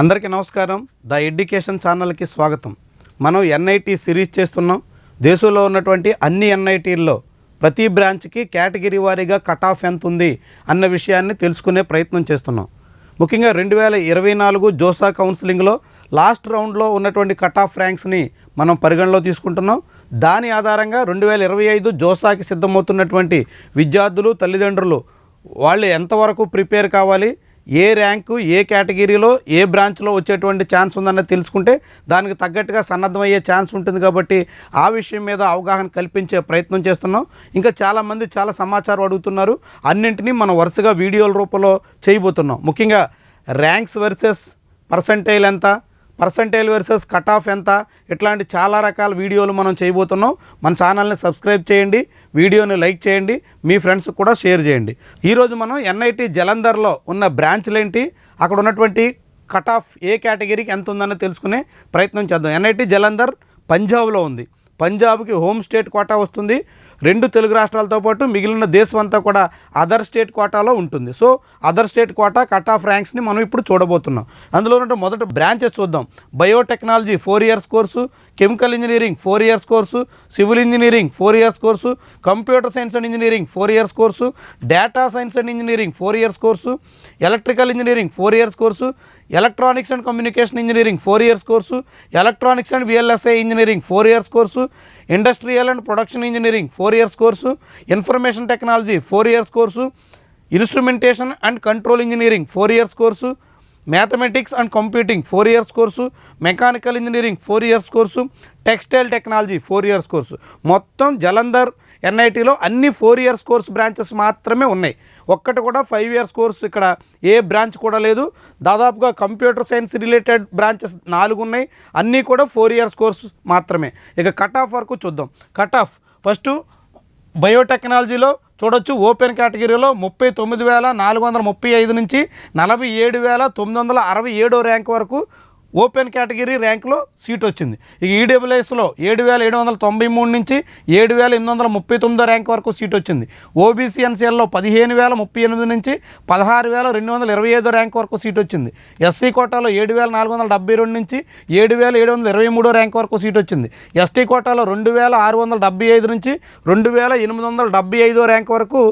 అందరికీ నమస్కారం the education ఛానల్కి స్వాగతం మనం ఎన్ఐటీ సిరీస్ చేస్తున్నాం దేశంలో ఉన్నటువంటి అన్ని ఎన్ఐటీల్లో ప్రతి బ్రాంచ్కి కేటగిరీ వారీగా కట్ ఆఫ్ ఎంత ఉంది అన్న విషయాన్ని తెలుసుకునే ప్రయత్నం చేస్తున్నాం ముఖ్యంగా రెండు వేల ఇరవై నాలుగు జోసా కౌన్సిలింగ్లో లాస్ట్ రౌండ్లో ఉన్నటువంటి కట్ ఆఫ్ ర్యాంక్స్ని మనం పరిగణలో తీసుకుంటున్నాం దాని ఆధారంగా రెండు వేల ఇరవై ఐదు జోసాకి సిద్ధమవుతున్నటువంటి విద్యార్థులు తల్లిదండ్రులు వాళ్ళు ఎంతవరకు ప్రిపేర్ కావాలి ఏ ర్యాంకు ఏ కేటగిరీలో ఏ బ్రాంచ్లో వచ్చేటువంటి ఛాన్స్ ఉందన్నది తెలుసుకుంటే దానికి తగ్గట్టుగా సన్నద్ధమయ్యే ఛాన్స్ ఉంటుంది కాబట్టి ఆ విషయం మీద అవగాహన కల్పించే ప్రయత్నం చేస్తున్నాం ఇంకా చాలామంది చాలా సమాచారం అడుగుతున్నారు అన్నింటినీ మనం వరుసగా వీడియోల రూపంలో చేయబోతున్నాం ముఖ్యంగా ర్యాంక్స్ వర్సెస్ పర్సంటైల్ ఎంత పర్సంటేజ్ వర్సెస్ కట్ ఆఫ్ ఎంత ఇట్లాంటి చాలా రకాల వీడియోలు మనం చేయబోతున్నాం మన ఛానల్ని సబ్స్క్రైబ్ చేయండి వీడియోని లైక్ చేయండి మీ ఫ్రెండ్స్ కూడా షేర్ చేయండి ఈరోజు మనం ఎన్ఐటి జలంధర్లో ఉన్న బ్రాంచ్లు ఏంటి అక్కడ ఉన్నటువంటి కట్ ఆఫ్ ఏ కేటగిరీకి ఎంత ఉందని తెలుసుకునే ప్రయత్నం చేద్దాం ఎన్ఐటి జలంధర్ పంజాబ్లో ఉంది పంజాబ్కి హోమ్ స్టేట్ కోటా వస్తుంది రెండు తెలుగు రాష్ట్రాలతో పాటు మిగిలిన దేశం అంతా కూడా అదర్ స్టేట్ కోటాలో ఉంటుంది so other state quota cut off ర్యాంక్స్ని మనం ఇప్పుడు చూడబోతున్నాం అందులో ఉన్న మొదట బ్రాంచెస్ చూద్దాం biotechnology four years course Chemical Engineering 4 years course, Civil Engineering 4 years course, Computer Science and Engineering 4 years course, Data Science and Engineering 4 years course, Electrical Engineering 4 years course, Electronics and Communication Engineering 4 years course, Electronics and VLSI Engineering 4 years course, Industrial and Production Engineering 4 years course, Information Technology 4 years course, Instrumentation and Control Engineering 4 years course, mathematics and computing four years course mechanical engineering four years course textile technology four years course మొత్తం జలంధర్ ఎన్ఐటీలో అన్ని four years course branches మాత్రమే ఉన్నాయి ఒక్కటి కూడా five years course ఇక్కడ ఏ branch కూడా లేదు దాదాపుగా కంప్యూటర్ సైన్స్ రిలేటెడ్ బ్రాంచెస్ నాలుగు ఉన్నాయి అన్నీ కూడా ఫోర్ ఇయర్స్ కోర్స్ మాత్రమే ఇక కట్ ఆఫ్ వరకు చూద్దాం కట్ ఆఫ్ ఫస్ట్ బయోటెక్నాలజీలో చూడొచ్చు ఓపెన్ కేటగిరీలో ముప్పై తొమ్మిది వేల నాలుగు వందల ముప్పై ఐదు నుంచి నలభై ఏడు వేల తొమ్మిది వందల అరవై ఏడో ర్యాంక్ వరకు ఓపెన్ కేటగిరీ ర్యాంకులో సీట్ వచ్చింది ఇక ఈడబ్ల్యూఎస్లో ఏడు వేల ఏడు వందల తొంభై మూడు నుంచి ఏడు వేల ఎనిమిది వందల ముప్పై తొమ్మిదో ర్యాంక్ వరకు సీట్ వచ్చింది ఓబీసీ ఎన్సీఎల్లో పదిహేను వేల ముప్పై ఎనిమిది నుంచి పదహారు వేల రెండు వందల ఇరవై ఐదో ర్యాంక్ వరకు సీట్ వచ్చింది ఎస్సీ కోటాలో ఏడు వేల నాలుగు వందల డెబ్బై రెండు నుంచి ఏడు వేల ఏడు వందల ఇరవై మూడో ర్యాంక్ వరకు సీట్ వచ్చింది ఎస్టీ కోటాలో రెండు వేల ఆరు వందల డెబ్బై ఐదు నుంచి రెండు వేల ఎనిమిది వందల డెబ్బై ఐదో ర్యాంక్ వరకు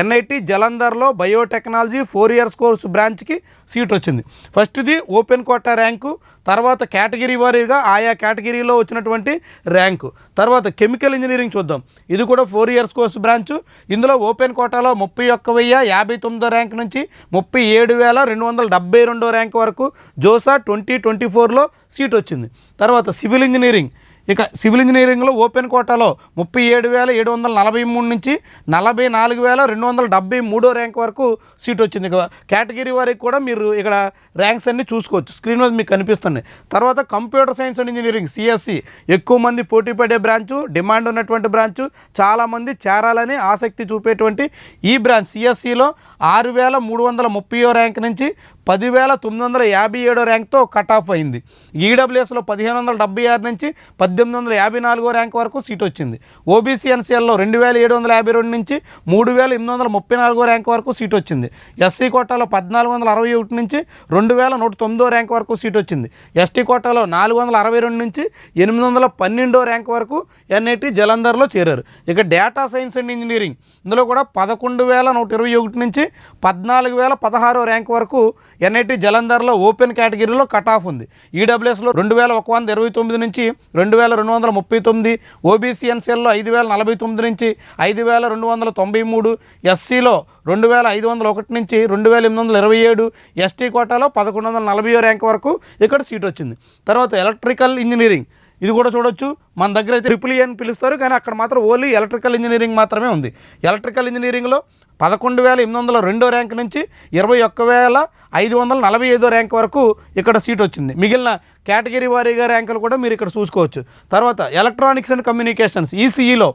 ఎన్ఐటి జలంధర్లో బయోటెక్నాలజీ ఫోర్ ఇయర్స్ కోర్సు బ్రాంచ్కి సీట్ వచ్చింది ఫస్ట్ది ఓపెన్ కోటా ర్యాంకు తర్వాత కేటగిరీ వారీగా ఆయా కేటగిరీలో వచ్చినటువంటి ర్యాంకు తర్వాత కెమికల్ ఇంజనీరింగ్ చూద్దాం ఇది కూడా ఫోర్ ఇయర్స్ కోర్సు బ్రాంచ్ ఇందులో ఓపెన్ కోటాలో ముప్పై ఒక్క వెయ్యి యాభై తొమ్మిదో ర్యాంక్ నుంచి ముప్పై ఏడు వేల రెండు వందల డెబ్బై రెండో ర్యాంక్ వరకు జోసా ట్వంటీ ట్వంటీ ఫోర్లో సీట్ వచ్చింది తర్వాత సివిల్ ఇంజనీరింగ్ ఇక సివిల్ ఇంజనీరింగ్లో ఓపెన్ కోటాలో ముప్పై ఏడు వేల ఏడు వందల నలభై మూడు నుంచి నలభై నాలుగు వేల రెండు వందల డెబ్బై మూడో ర్యాంక్ వరకు సీట్ వచ్చింది కేటగిరీ వారికి కూడా మీరు ఇక్కడ ర్యాంక్స్ అన్నీ చూసుకోవచ్చు స్క్రీన్ మీద మీకు కనిపిస్తున్నాయి తర్వాత computer science and engineering CSC ఎక్కువ మంది పోటీ పడే బ్రాంచు డిమాండ్ ఉన్నటువంటి బ్రాంచు చాలామంది చేరాలని ఆసక్తి చూపేటువంటి ఈ బ్రాంచ్ సిఎస్సిలో ఆరు వేల మూడు వందల ముప్పై ర్యాంక్ నుంచి పదివేల తొమ్మిది వందల యాభై ఏడో ర్యాంక్తో కట్ ఆఫ్ అయింది ఈడబ్ల్యూఎస్లో e పదిహేను వందల డెబ్బై ఆరు నుంచి పద్దెనిమిది వందల యాభై నాలుగో ర్యాంక్ వరకు సీట్ వచ్చింది ఓబీసీ ఎన్సీఎల్లో రెండు వేల ఏడు వందల యాభై రెండు నుంచి మూడు వేల ఎనిమిది వందల ముప్పై నాలుగో ర్యాంక్ వరకు సీట్ వచ్చింది ఎస్సీ కోటాలో పద్నాలుగు వందల అరవై ఒకటి నుంచి రెండు వేల నూట తొమ్మిదో ర్యాంక్ వరకు సీట్ వచ్చింది ఎస్టీ కోటాలో నాలుగు వందల అరవై రెండు నుంచి ఎనిమిది వందల పన్నెండో ర్యాంక్ వరకు ఎన్ఐటి జలంధర్లో చేరారు ఇక డేటా సైన్స్ అండ్ ఇంజనీరింగ్ ఇందులో కూడా పదకొండు వేల నూట ఇరవై ఒకటి నుంచి పద్నాలుగు వేల పదహారో ర్యాంక్ వరకు ఎన్ఐటి జలంధర్లో ఓపెన్ కేటగిరీలో కట్ ఆఫ్ ఉంది ఈడబ్ల్యూఎస్లో రెండు వేల ఒక వంద ఇరవై తొమ్మిది నుంచి రెండు వేల రెండు వందల ముప్పై తొమ్మిది ఓబీసీ ఎన్సీఎల్లో ఐదు వేల నలభై తొమ్మిది నుంచి ఐదు వేల రెండు వందల తొంభై మూడు ఎస్సీలో రెండు వేల ఐదు వందల ఒకటి నుంచి రెండు వేల ఎనిమిది వందల ఇరవై ఏడు ఎస్టీ కోటాలో పదకొండు వందల నలభై ర్యాంక్ వరకు ఇక్కడ సీట్ వచ్చింది తర్వాత ఎలక్ట్రికల్ ఇంజనీరింగ్ ఇది కూడా చూడొచ్చు మన దగ్గర అయితే ట్రిపుల్ e అని పిలుస్తారు కానీ అక్కడ మాత్రం ఓన్లీ ఎలక్ట్రికల్ ఇంజనీరింగ్ మాత్రమే ఉంది ఎలక్ట్రికల్ ఇంజనీరింగ్లో పదకొండు వేల ఎనిమిది వందల రెండో ర్యాంక్ నుంచి ఇరవై ఒక్క వేల ఐదు వందల నలభై ఐదో ర్యాంక్ వరకు ఇక్కడ సీట్ వచ్చింది మిగిలిన కేటగిరీ వారీగా ర్యాంకులు కూడా మీరు ఇక్కడ చూసుకోవచ్చు తర్వాత ఎలక్ట్రానిక్స్ అండ్ కమ్యూనికేషన్స్ ఈసీఈలో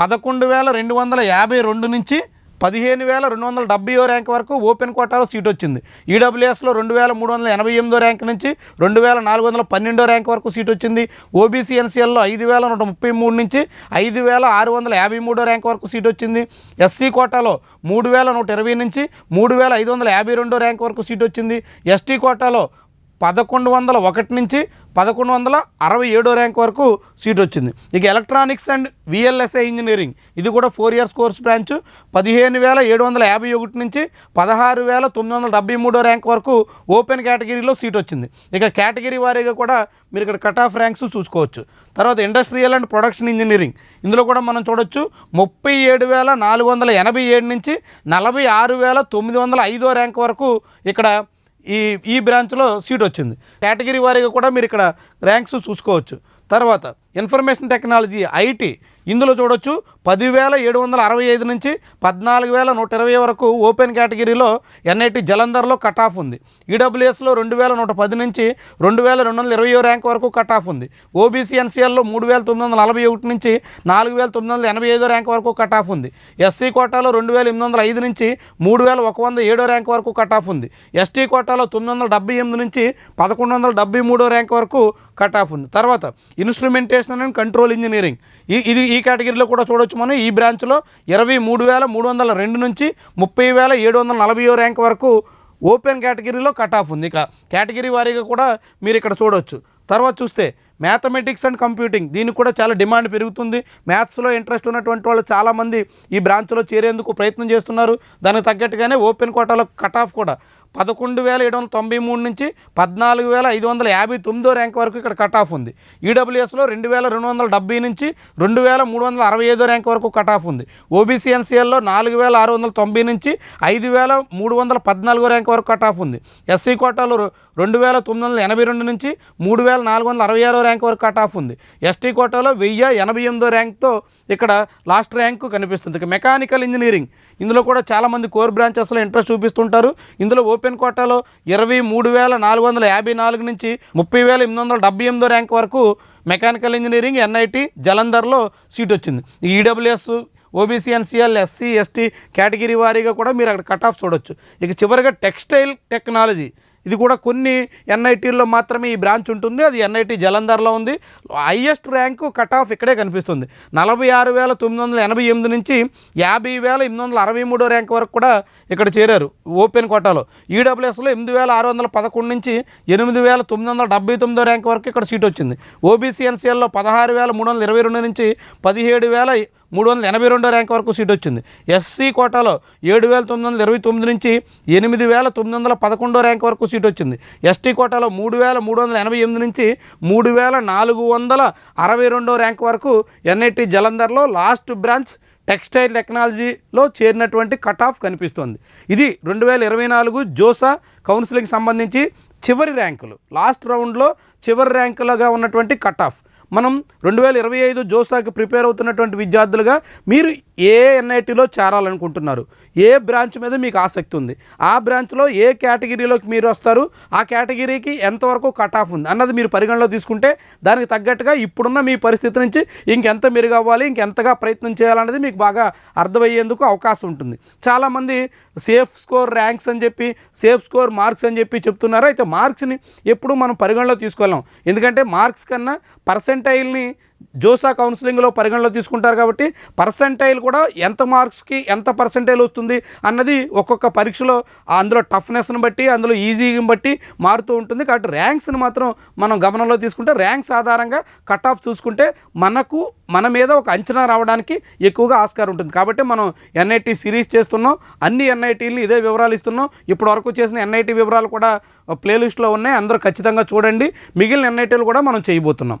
పదకొండు వేల రెండు వందల యాభై రెండు నుంచి పదిహేను వేల రెండు వందల డెబ్బయో ర్యాంక్ వరకు ఓపెన్ కోటాలో సీట్ వచ్చింది ఈడబ్ల్యూఎస్లో రెండు వేల మూడు వందల ఎనభై ఎనిమిదో ర్యాంక్ నుంచి రెండు వేల నాలుగు వందల పన్నెండో ర్యాంక్ వరకు సీట్ వచ్చింది ఓబీసీ ఎన్సీఎల్లో ఐదు వేల నూట ముప్పై మూడు నుంచి ఐదు వేల ఆరు వందల యాభై మూడో ర్యాంక్ వరకు సీట్ వచ్చింది ఎస్సీ కోటాలో మూడు వేల నూట ఇరవై నుంచి మూడు వేల ఐదు వందల యాభై రెండో ర్యాంక్ వరకు సీట్ వచ్చింది ఎస్టీ కోటాలో పదకొండు వందల ఒకటి నుంచి పదకొండు వందల అరవై ఏడో ర్యాంక్ వరకు సీట్ వచ్చింది ఇక ఎలక్ట్రానిక్స్ అండ్ విఎల్ఎస్ఏ ఇంజనీరింగ్ ఇది కూడా ఫోర్ ఇయర్స్ కోర్స్ బ్రాంచ్ పదిహేను వేల ఏడు వందల యాభై ఒకటి నుంచి పదహారు వేల తొమ్మిది వందల డెబ్బై మూడో ర్యాంక్ వరకు ఓపెన్ కేటగిరీలో సీట్ వచ్చింది ఇక కేటగిరీ వారీగా కూడా మీరు ఇక్కడ కట్ ఆఫ్ ర్యాంక్స్ చూసుకోవచ్చు తర్వాత ఇండస్ట్రియల్ అండ్ ప్రొడక్షన్ ఇంజనీరింగ్ ఇందులో కూడా మనం చూడొచ్చు ముప్పై ఏడు వేల నాలుగు వందల ఎనభై ఏడు నుంచి నలభై ఆరు వేల తొమ్మిది వందల ఐదో ర్యాంక్ వరకు ఇక్కడ ఈ ఈ బ్రాంచ్లో సీట్ వచ్చింది కేటగిరీ వారీగా కూడా మీరు ఇక్కడ ర్యాంక్స్ చూసుకోవచ్చు తర్వాత ఇన్ఫర్మేషన్ టెక్నాలజీ ఐటీ ఇందులో చూడొచ్చు పదివేల ఏడు వందల అరవై ఐదు నుంచి పద్నాలుగు వేల నూట ఇరవై వరకు ఓపెన్ కేటగిరీలో ఎన్ఐటి జలంధర్లో కట్ ఆఫ్ ఉంది ఈడబ్ల్యూఎస్లో రెండు వేల నూట పది నుంచి రెండు వేల రెండు వందల ఇరవై ర్యాంక్ వరకు కట్ ఆఫ్ ఉంది ఓబీసీ ఎన్సీఎల్లో మూడు వేల తొమ్మిది వందల నలభై ఒకటి నుంచి నాలుగు వేల తొమ్మిది వందల ఎనభై ఐదో ర్యాంక్ వరకు కట్ ఆఫ్ ఉంది ఎస్సీ కోటాలో రెండు వేల ఎనిమిది వందల ఐదు నుంచి మూడు వేల ఒక వంద ఏడో ర్యాంక్ వరకు కట్ ఆఫ్ ఉంది ఎస్టీ కోటాలో తొమ్మిది వందల డెబ్బై ఎనిమిది నుంచి పదకొండు వందల డెబ్బై మూడో ర్యాంక్ వరకు కట్ ఆఫ్ ఉంది తర్వాత ఇన్స్ట్రుమెంటేషన్ అండ్ కంట్రోల్ ఇంజనీరింగ్ ఈ ఇది ఈ కేటగిరీలో కూడా చూడొచ్చు మనం ఈ బ్రాంచ్లో ఇరవై మూడు వేల మూడు వందల రెండు నుంచి ముప్పై వేల ఏడు వందల నలభై ర్యాంక్ వరకు ఓపెన్ కేటగిరీలో కట్ ఆఫ్ ఉంది ఇక కేటగిరీ వారీగా కూడా మీరు ఇక్కడ చూడవచ్చు తర్వాత చూస్తే మ్యాథమెటిక్స్ అండ్ కంప్యూటింగ్ దీనికి కూడా చాలా డిమాండ్ పెరుగుతుంది మ్యాథ్స్లో ఇంట్రెస్ట్ ఉన్నటువంటి వాళ్ళు చాలామంది ఈ బ్రాంచ్లో చేరేందుకు ప్రయత్నం చేస్తున్నారు దానికి తగ్గట్టుగానే ఓపెన్ కోటాలో కట్ ఆఫ్ కూడా పదకొండు వేల ఏడు వందల తొంభై మూడు నుంచి పద్నాలుగు వేల ఐదు వందల యాభై తొమ్మిదో ర్యాంక్ వరకు ఇక్కడ కట్ ఆఫ్ ఉంది ఈడబ్ల్యూఎస్లో రెండు వేల రెండు వందల డెబ్బై నుంచి రెండు వేల మూడు వందల అరవై ఐదో ర్యాంక్ వరకు కట్ ఆఫ్ ఉంది ఓబీసీ ఎన్సీఎల్లో నాలుగు వేల ఆరు వందల తొంభై నుంచి ఐదు వేల మూడు వందల పద్నాలుగో ర్యాంక్ వరకు కట్ ఆఫ్ ఉంది ఎస్సీ కోటాలో రెండు వేల తొమ్మిది వందల ఎనభై రెండు నుంచి మూడు వేల నాలుగు వందల అరవై ఆరో ర్యాంక్ వరకు కట్ ఆఫ్ ఉంది ఎస్టీ కోటాలో వెయ్యి ఎనభై ఎనిమిదో ర్యాంక్తో ఇక్కడ లాస్ట్ ర్యాంకు కనిపిస్తుంది మెకానికల్ ఇంజనీరింగ్ ఇందులో కూడా చాలామంది కోర్ బ్రాంచెస్లో ఇంట్రెస్ట్ చూపిస్తుంటారు ఇందులో ఓపెన్ కోటాలో ఇరవై మూడు వేల నాలుగు వందల యాభై నాలుగు నుంచి ముప్పై వేల ఎనిమిది వందల డెబ్బై ఎనిమిదో ర్యాంక్ వరకు మెకానికల్ ఇంజనీరింగ్ ఎన్ఐటి జలంధర్లో సీట్ వచ్చింది EWS OBC NCL SC ST category వారీగా కూడా మీరు అక్కడ కట్ ఆఫ్ చూడొచ్చు ఇక చివరిగా టెక్స్టైల్ టెక్నాలజీ ఇది కూడా కొన్ని ఎన్ఐటీల్లో మాత్రమే ఈ బ్రాంచ్ ఉంటుంది అది ఎన్ఐటీ జలంధర్లో ఉంది హైయెస్ట్ ర్యాంకు కట్ ఆఫ్ ఇక్కడే కనిపిస్తుంది నలభై ఆరు వేల తొమ్మిది వందల ఎనభై ఎనిమిది నుంచి యాభై వేల ఎనిమిది వందల అరవై మూడో ర్యాంక్ వరకు కూడా ఇక్కడ చేరారు ఓపెన్ కోటాలో ఈడబ్ల్యూఎస్లో ఎనిమిది వేల ఆరు వందల పదకొండు నుంచి ఎనిమిది వేల తొమ్మిది వందల డెబ్బై తొమ్మిదో ర్యాంక్ వరకు ఇక్కడ సీట్ వచ్చింది ఓబీసీఎన్సీఎల్లో పదహారు వేల మూడు వందల ఇరవై రెండు నుంచి పదిహేడు వేల మూడు వందల ఎనభై రెండో ర్యాంక్ వరకు సీట్ వచ్చింది ఎస్సీ కోటాలో ఏడు వేల తొమ్మిది వందల ఇరవై తొమ్మిది నుంచి ఎనిమిది వేల తొమ్మిది వందల పదకొండో ర్యాంక్ వరకు సీట్ వచ్చింది ఎస్టీ కోటాలో మూడు వేల మూడు వందల ఎనభై ఎనిమిది నుంచి మూడు వేల నాలుగు వందల అరవై రెండో ర్యాంక్ వరకు ఎన్ఐటి జలంధర్లో లాస్ట్ బ్రాంచ్ టెక్స్టైల్ టెక్నాలజీలో చేరినటువంటి కట్ ఆఫ్ కనిపిస్తోంది ఇది రెండు వేల ఇరవై నాలుగు జోసా కౌన్సిలింగ్ సంబంధించి చివరి ర్యాంకులు లాస్ట్ రౌండ్లో చివరి ర్యాంకులుగా ఉన్నటువంటి కట్ ఆఫ్ మనం రెండు వేల ఇరవై ఐదు జోసాకి ప్రిపేర్ అవుతున్నటువంటి విద్యార్థులుగా మీరు ఏ ఎన్ఐటీలో చేరాలనుకుంటున్నారు ఏ బ్రాంచ్ మీద మీకు ఆసక్తి ఉంది ఆ బ్రాంచ్లో ఏ కేటగిరీలోకి మీరు వస్తారు ఆ కేటగిరీకి ఎంతవరకు కట్ ఆఫ్ ఉంది అన్నది మీరు పరిగణలో తీసుకుంటే దానికి తగ్గట్టుగా ఇప్పుడున్న మీ పరిస్థితి నుంచి ఇంకెంత మెరుగు అవ్వాలి ఇంకెంతగా ప్రయత్నం చేయాలన్నది మీకు బాగా అర్థమయ్యేందుకు అవకాశం ఉంటుంది చాలామంది సేఫ్ స్కోర్ ర్యాంక్స్ అని చెప్పి సేఫ్ స్కోర్ మార్క్స్ అని చెప్పి చెప్తున్నారు అయితే మార్క్స్ని ఎప్పుడు మనం పరిగణలో తీసుకోలేం ఎందుకంటే మార్క్స్ కన్నా పర్సెంటైల్ని జోసా కౌన్సిలింగ్లో పరిగణలో తీసుకుంటారు కాబట్టి పర్సంటైల్ కూడా ఎంత మార్క్స్కి ఎంత పర్సంటైల్ వస్తుంది అన్నది ఒక్కొక్క పరీక్షలో అందులో టఫ్నెస్ని బట్టి అందులో ఈజీని బట్టి మారుతూ ఉంటుంది కాబట్టి ర్యాంక్స్ని మాత్రం మనం గమనంలో తీసుకుంటే ర్యాంక్స్ ఆధారంగా కట్ ఆఫ్ చూసుకుంటే మనకు మన మీద ఒక అంచనా రావడానికి ఎక్కువగా ఆస్కారం ఉంటుంది కాబట్టి మనం ఎన్ఐటి సిరీస్ చేస్తున్నాం అన్ని ఎన్ఐటీలు ఇదే వివరాలు ఇస్తున్నాం ఇప్పటి వరకు చేసిన ఎన్ఐటి వివరాలు కూడా ప్లేలిస్ట్లో ఉన్నాయి అందరూ ఖచ్చితంగా చూడండి మిగిలిన ఎన్ఐటీలు కూడా మనం చేయబోతున్నాం